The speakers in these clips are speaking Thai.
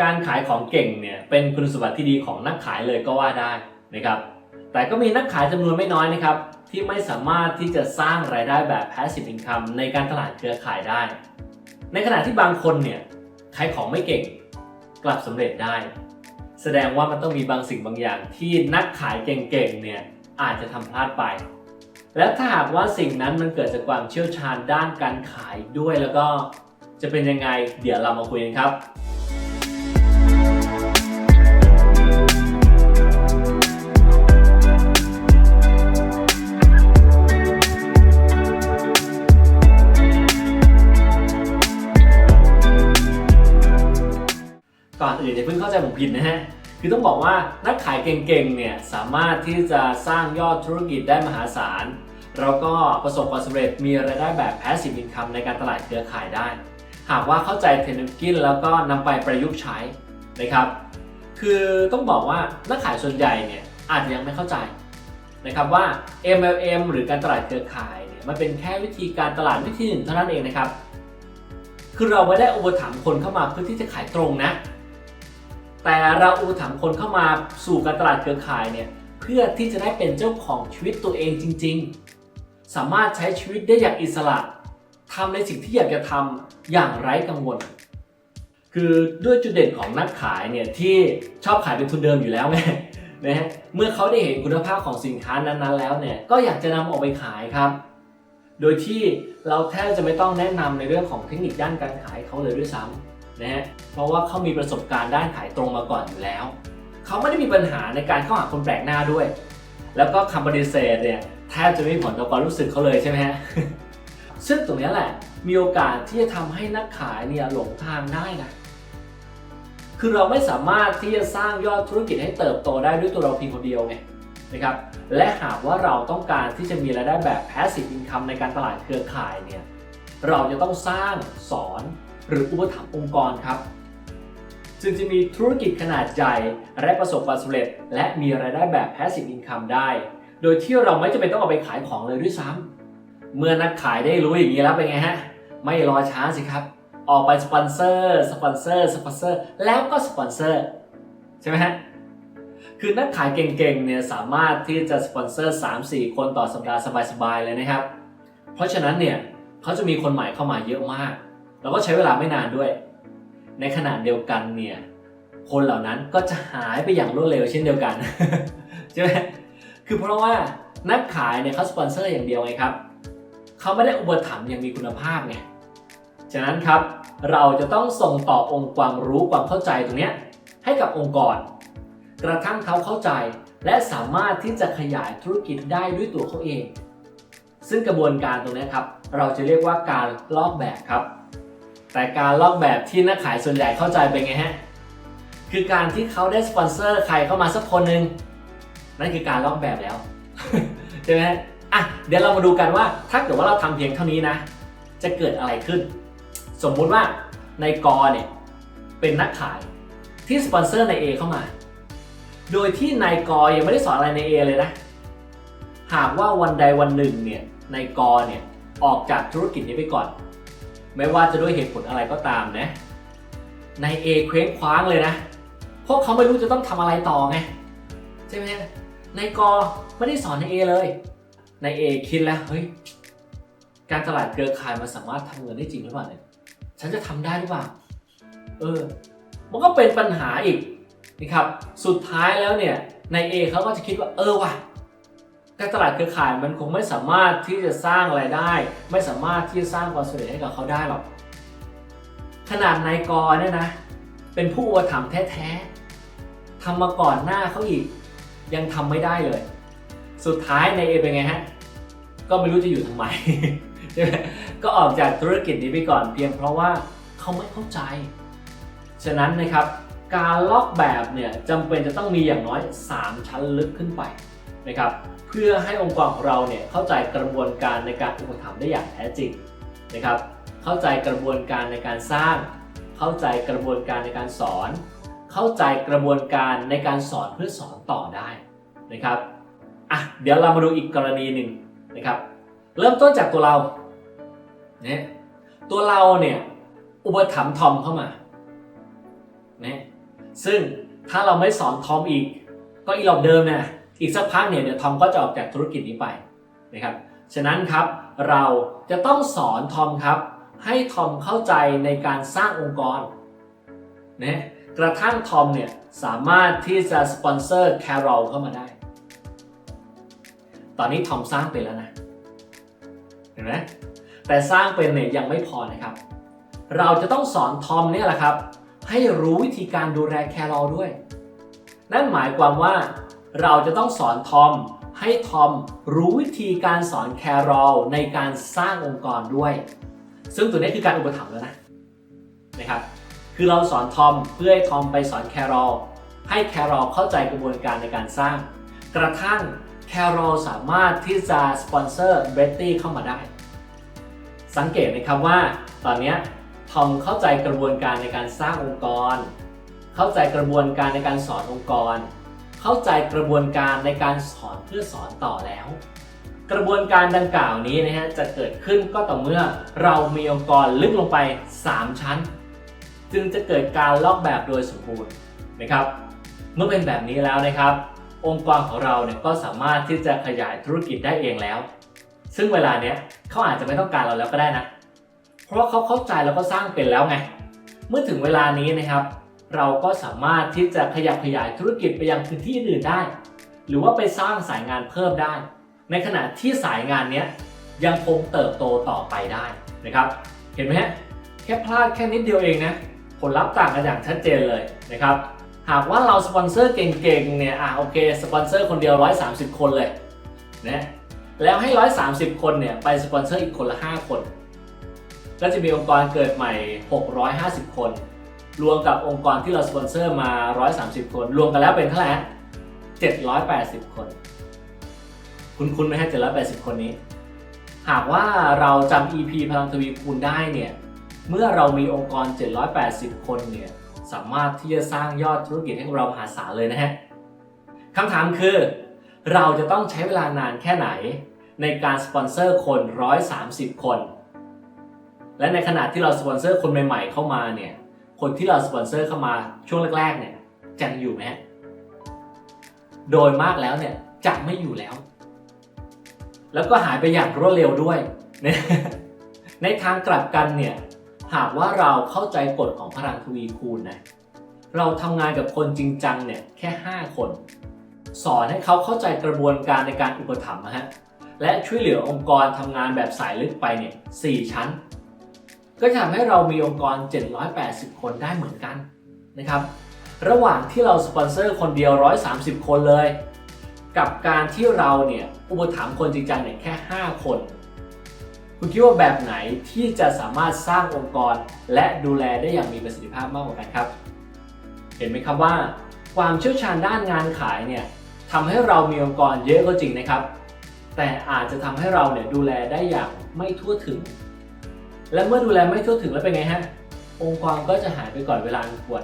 การขายของเก่งเนี่ยเป็นคุณสมบัติที่ดีของนักขายเลยก็ว่าได้นะครับแต่ก็มีนักขายจำนวนไม่น้อยนะครับที่ไม่สามารถที่จะสร้างรายได้แบบ passive income ในการตลาดเครือข่ายได้ ในขณะที่บางคนเนี่ยขายของไม่เก่งกลับสำเร็จได้ แสดงว่ามันต้องมีบางสิ่งบางอย่างที่นักขายเก่งๆเนี่ยอาจจะทำพลาดไป และถ้าหากว่าสิ่งนั้นมันเกิดจากความเชี่ยวชาญด้านการขายด้วยแล้วก็จะเป็นยังไงเดี๋ยวเรามาคุยกันครับ อนอื่นอย่าเพิ่งเข้าใจผมผิดนะฮะ คือต้องบอกว่านักขายเก่งๆ เนี่ยสามารถที่จะสร้างยอดธุรกิจได้มหาศาล แล้วก็ประสบความสำเร็จมีรายได้แบบ passive income ในการตลาดเครือข่ายได้ หากว่าเข้าใจเทคโนโลยีแล้วก็นำไปประยุกต์ใช้นะครับ คือต้องบอกว่านักขายส่วนใหญ่เนี่ยอาจจะยังไม่เข้าใจนะครับว่า MLM หรือการตลาดเครือข่ายเนี่ยมันเป็นแค่วิธีการตลาดวิธีหนึ่งเท่านั้นเองนะครับ คือเราไม่ได้อุปถัมภ์คนเข้ามาเพื่อที่จะขายตรงนะ แต่เราอุปถัมภ์คนเข้ามาสู่การตลาดเครือข่ายเนี่ยเพื่อที่จะได้เป็นเจ้าของชีวิตตัวเองจริง ๆ สามารถใช้ชีวิตได้อย่างอิสระทำในสิ่งที่อยากจะทำอย่างไร้กังวล คือด้วยจุดเด่นของนักขายเนี่ยที่ชอบขายเป็นทุนเดิมอยู่แล้วไงนะฮะเมื่อเขาได้เห็นคุณภาพของสินค้านั้นๆ แล้วเนี่ยก็อยากจะนำออกไปขายครับ โดยที่เราแทบจะไม่ต้องแนะนำในเรื่องของเทคนิคด้านการขายเขาเลยด้วยซ้ำ นะฮะเพราะว่าเขามีประสบการณ์ด้านขายตรงมาก่อนอยู่แล้ว เขาไม่ได้มีปัญหาในการเข้าหาคนแปลกหน้าด้วย แล้วก็คำปฏิเสธเนี่ยแทบจะไม่มีผลต่อความรู้สึกเขาเลยใช่ไหมฮะซึ่งตรงนี้แหละมีโอกาสที่จะทำให้นักขายเนี่ยหลงทางได้นะคือเราไม่สามารถที่จะสร้างยอดธุรกิจให้เติบโตได้ด้วยตัวเราเพียงคนเดียวไงนะครับ และหากว่าเราต้องการที่จะมีรายได้แบบ passive income ในการตลาดเครือข่ายเนี่ย เราจะต้องสร้างสอน หรืออุปถัมภ์องค์กรครับจึงจะมีธุรกิจขนาดใหญ่และประสบความสำเร็จ และมีรายได้แบบ passive income ได้ โดยที่เราไม่จำเป็นต้องเอาไปขายของเลยด้วยซ้ำเมื่อนักขายได้รู้อย่างนี้แล้วเป็นไงฮะ ไม่รอช้าสิครับ ออกไปสปอนเซอร์สปอนเซอร์สปอนเซอร์แล้วก็สปอนเซอร์ใช่ไหมฮะคือนักขายเก่งๆเนี่ยสามารถที่จะสปอนเซอร์ 3-4 คนต่อสัปดาห์สบายๆเลยนะครับ เพราะฉะนั้นเนี่ยเขาจะมีคนใหม่เข้ามาเยอะมาก แล้วก็ใช้เวลาไม่นานด้วย ในขณะเดียวกันเนี่ยคนเหล่านั้นก็จะหายไปอย่างรวดเร็วเช่นเดียวกันใช่ไหมคือเพราะว่านักขายเนี่ยเขาสปอนเซอร์อย่างเดียวไงครับเขาไม่ได้อุปถัมภ์อย่างมีคุณภาพไงฉะนั้นครับเราจะต้องส่งต่อองค์ความรู้ความเข้าใจตรงนี้ให้กับองค์กร กระทั่งเขาเข้าใจและสามารถที่จะขยายธุรกิจได้ด้วยตัวเขาเอง ซึ่งกระบวนการตรงนี้ครับ เราจะเรียกว่าการลอกแบบครับ แต่การลอกแบบที่นักขายส่วนใหญ่เข้าใจเป็นไงฮะ คือการที่เขาได้สปอนเซอร์ใครเข้ามาสักคนหนึ่งนั่นคือการลอกแบบแล้วใช่ไหมอะเดี๋ยวเรามาดูกันว่าถ้าเกิดว่าเราทำเพียงเท่านี้นะ จะเกิดอะไรขึ้น สมมุติว่าในกอเนี่ยเป็นนักขายที่สปอนเซอร์ใน A เข้ามา โดยที่นายกยังไม่ได้สอนอะไรใน A เลยนะ หากว่าวันใดวันหนึ่งเนี่ยนายกเนี่ยออกจากธุรกิจนี้ไปก่อน ไม่ว่าจะด้วยเหตุผลอะไรก็ตามนะนาย A เคว้งคว้างเลยนะ เพราะเขาไม่รู้จะต้องทำอะไรต่อไงใช่ไหมนายกไม่ได้สอนใน A เลยนาย A คิดแล้วเฮ้ยการตลาดเครือข่ายมันสามารถทำเงินได้จริงหรือเปล่าเนี่ยฉันจะทำได้หรือเปล่าเออ มันก็เป็นปัญหาอีกนะครับ สุดท้ายแล้วเนี่ยนายเอเขาก็จะคิดว่าเออว่ะ การตลาดเครือข่ายมันคงไม่สามารถที่จะสร้างไรายได้ ไม่สามารถที่จะสร้างความสำเร็จให้กับเขาได้หรอก ขนาดนายกรเนี่ยนะ เป็นผู้อุปถัมภ์แท้ๆทำมาก่อนหน้าเขาอีก ยังทำไม่ได้เลย สุดท้ายนายเอเป็นไงฮะ ก็ไม่รู้จะอยู่ทำไมใช่ไหมก็ออกจากธุรกิจนี้ไปก่อนเพียงเพราะว่าเขาไม่เข้าใจ ฉะนั้นนะครับการลอกแบบเนี่ยจำเป็นจะต้องมีอย่างน้อย 3 ชั้นลึกขึ้นไปนะครับ เพื่อให้องค์กรของเราเนี่ยเข้าใจกระบวนการในการอุปถัมภ์ได้อย่างแท้จริงนะครับ เข้าใจกระบวนการในการสร้าง เข้าใจกระบวนการในการสอน เข้าใจกระบวนการในการสอนเพื่อสอนต่อได้นะครับอะเดี๋ยวเรามาดูอีกกรณีหนึ่งนะครับ เริ่มต้นจากตัวเราเนี่ยตัวเราเนี่ยอุปถัมภ์ทอมเข้ามาเนะซึ่งถ้าเราไม่สอนทอมอีก ก็อีหลอบเดิมเนี่ย อีกสักพักเนี่ยเดี๋ยวทอมก็จะออกจากธุรกิจนี้ไปนะครับฉะนั้นครับเราจะต้องสอนทอมครับ ให้ทอมเข้าใจในการสร้างองค์กรนะกระทั่งทอมเนี่ยสามารถที่จะสปอนเซอร์แครอลเข้ามาได้ ตอนนี้ทอมสร้างเป็นแล้วนะเห็นไหมแต่สร้างเป็นเนี่ยยังไม่พอนะครับ เราจะต้องสอนทอมเนี่ยแหละครับ ให้รู้วิธีการดูแลแครอลด้วย นั่นหมายความว่า เราจะต้องสอนทอมให้ทอมรู้วิธีการสอนแครอลในการสร้างองค์กรด้วย ซึ่งตัวนี้คือการอุปถัมภ์แล้วนะนะครับ คือเราสอนทอมเพื่อให้ทอมไปสอนแครอลให้แครอลเข้าใจกระบวนการในการสร้าง กระทั่งแครอลสามารถที่จะสปอนเซอร์เบตตี้เข้ามาได้ สังเกตนะครับว่า ตอนนี้ทอมเข้าใจกระบวนการในการสร้างองค์กร เข้าใจกระบวนการในการสอนองค์กร เข้าใจกระบวนการในการสอนเพื่อสอนต่อแล้ว กระบวนการดังกล่าวนี้นะฮะจะเกิดขึ้นก็ต่อเมื่อเรามีองค์กรลึกลงไป 3 ชั้น จึงจะเกิดการลอกแบบโดยสมบูรณ์นะครับ เมื่อเป็นแบบนี้แล้วนะครับ องค์กรของเราเนี่ยก็สามารถที่จะขยายธุรกิจได้เองแล้ว ซึ่งเวลาเนี้ยเขาอาจจะไม่ต้องการเราแล้วก็ได้นะ เพราะว่าเขาเข้าใจแล้วก็สร้างเป็นแล้วไง เมื่อถึงเวลานี้นะครับ เราก็สามารถที่จะขยับขยายธุรกิจไปยังพื้นที่อื่นได้ หรือว่าไปสร้างสายงานเพิ่มได้ ในขณะที่สายงานนี้ยยังคงเติบโตต่อไปได้นะครับ เห็นไหมฮะแค่พลาดแค่นิดเดียวเองนะผลลัพธ์ต่างกันอย่างชัดเจนเลยนะครับ หากว่าเราสปอนเซอร์เก่งๆเนี่ยอะโอเคสปอนเซอร์คนเดียว 130 คนเลยนะแล้วให้ 130 คนเนี่ยไปสปอนเซอร์อีกคนละ 5 คน ก็จะมีองค์กรเกิดใหม่ 650 คน รวมกับองค์กรที่เราสปอนเซอร์มา 130 คน รวมกันแล้วเป็นเท่าไหร่780 คน คุณคุณไหมฮะ780 คนนี้ หากว่าเราจำ EP พลังทวีคูณได้เนี่ย เมื่อเรามีองค์กร 780 คนเนี่ย สามารถที่จะสร้างยอดธุรกิจให้เรามหาศาลเลยนะฮะคำถามคือ เราจะต้องใช้เวลานานแค่ไหน ในการสปอนเซอร์คน 130 คน และในขณะที่เราสปอนเซอร์คนใหม่ ๆ เข้ามาเนี่ย คนที่เราสปอนเซอร์เข้ามาช่วงแรกๆเนี่ยจะอยู่ไหมโดยมากแล้วเนี่ยจะไม่อยู่แล้ว แล้วก็หายไปอย่างรวดเร็วด้วย ในทางกลับกันเนี่ยหากว่าเราเข้าใจกฎของพลังทวีคูณนะเราทำงานกับคนจริงจังเนี่ยแค่ 5 คน สอนให้เขาเข้าใจกระบวนการในการอุปถัมภ์นะฮะและช่วยเหลือองค์กรทำงานแบบสายลึกไปเนี่ย4ชั้น ก็จะทำให้เรามีองค์กร 780 คนได้เหมือนกันนะครับ ระหว่างที่เราสปอนเซอร์คนเดียว 130 คนเลย กับการที่เราเนี่ยอุปถัมภ์คนจริงจังเนี่ยแค่ 5 คน คุณคิดว่าแบบไหนที่จะสามารถสร้างองค์กร และดูแลได้อย่างมีประสิทธิภาพมากกว่ากันครับ เห็นไหมครับว่า ความเชี่ยวชาญด้านงานขายเนี่ยทำให้เรามีองค์กรเยอะก็จริงนะครับ แต่อาจจะทำให้เราเนี่ยดูแลได้อย่างไม่ทั่วถึง และเมื่อดูแลไม่ทั่วถึงแล้วเป็นไงฮะ องค์กรก็จะหายไปก่อนเวลาอันควร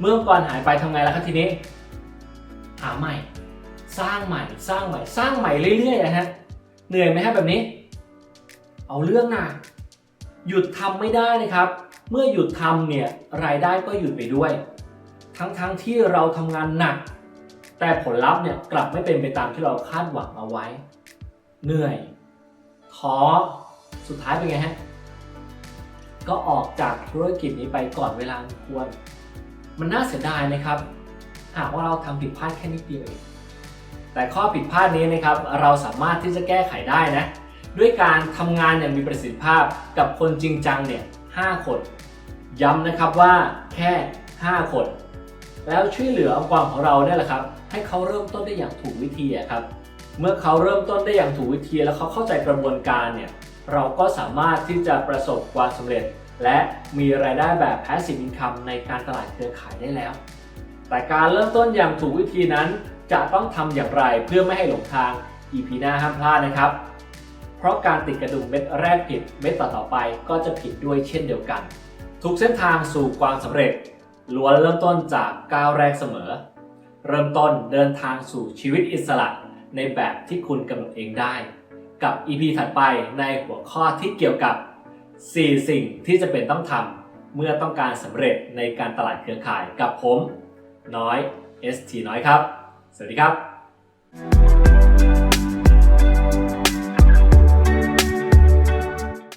เมื่อองค์กรหายไปทำไงล่ะครับทีนี้ หาใหม่ สร้างใหม่ สร้างใหม่ สร้างใหม่เรื่อยๆนะฮะ เหนื่อยไหมฮะแบบนี้ เอาเรื่องนะหยุดทำไม่ได้นะครับ เมื่อหยุดทำเนี่ยรายได้ก็หยุดไปด้วย ทั้งๆทที่เราทำงานหนัก แต่ผลลัพธ์เนี่ยกลับไม่เป็นไปตามที่เราคาดหวังเอาไว้ เหนื่อยท้อ สุดท้ายเป็นไงฮะ ก็ออกจากธุรกิจนี้ไปก่อนเวลาควร มันน่าเสียดายนะครับ หากว่าเราทำผิดพลาดแค่นิดเดียวเองแต่ข้อผิดพลาดนี้นะครับ เราสามารถที่จะแก้ไขได้นะ ด้วยการทำงานอย่างมีประสิทธิภาพกับคนจริงจังเนี่ย5คน ย้ำนะครับว่าแค่ 5 คน แล้วช่วยเหลือองค์กรของเราเนี่ยแหละครับ ให้เขาเริ่มต้นได้อย่างถูกวิธีครับเมื่อเขาเริ่มต้นได้อย่างถูกวิธีแล้วเขาเข้าใจกระบวนการเนี่ย เราก็สามารถที่จะประสบความสำเร็จ และมีรายได้แบบ passive income ในการตลาดเครือข่ายได้แล้ว แต่การเริ่มต้นอย่างถูกวิธีนั้น จะต้องทำอย่างไรเพื่อไม่ให้หลงทาง EP หน้าห้ามพลาดนะครับ เพราะการติดกระดุมเม็ดแรกผิดเม็ดต่อๆไปก็จะผิดด้วยเช่นเดียวกัน ทุกเส้นทางสู่ความสำเร็จล้วนเริ่มต้นจากก้าวแรกเสมอ เริ่มต้นเดินทางสู่ชีวิตอิสระในแบบที่คุณกำหนดเองได้ กับ EP ถัดไปในหัวข้อที่เกี่ยวกับ 4 สิ่งที่จะเป็นต้องทำเมื่อต้องการสำเร็จในการตลาดเครือข่ายกับผม น้อย ST น้อยครับ สวัสดีครับ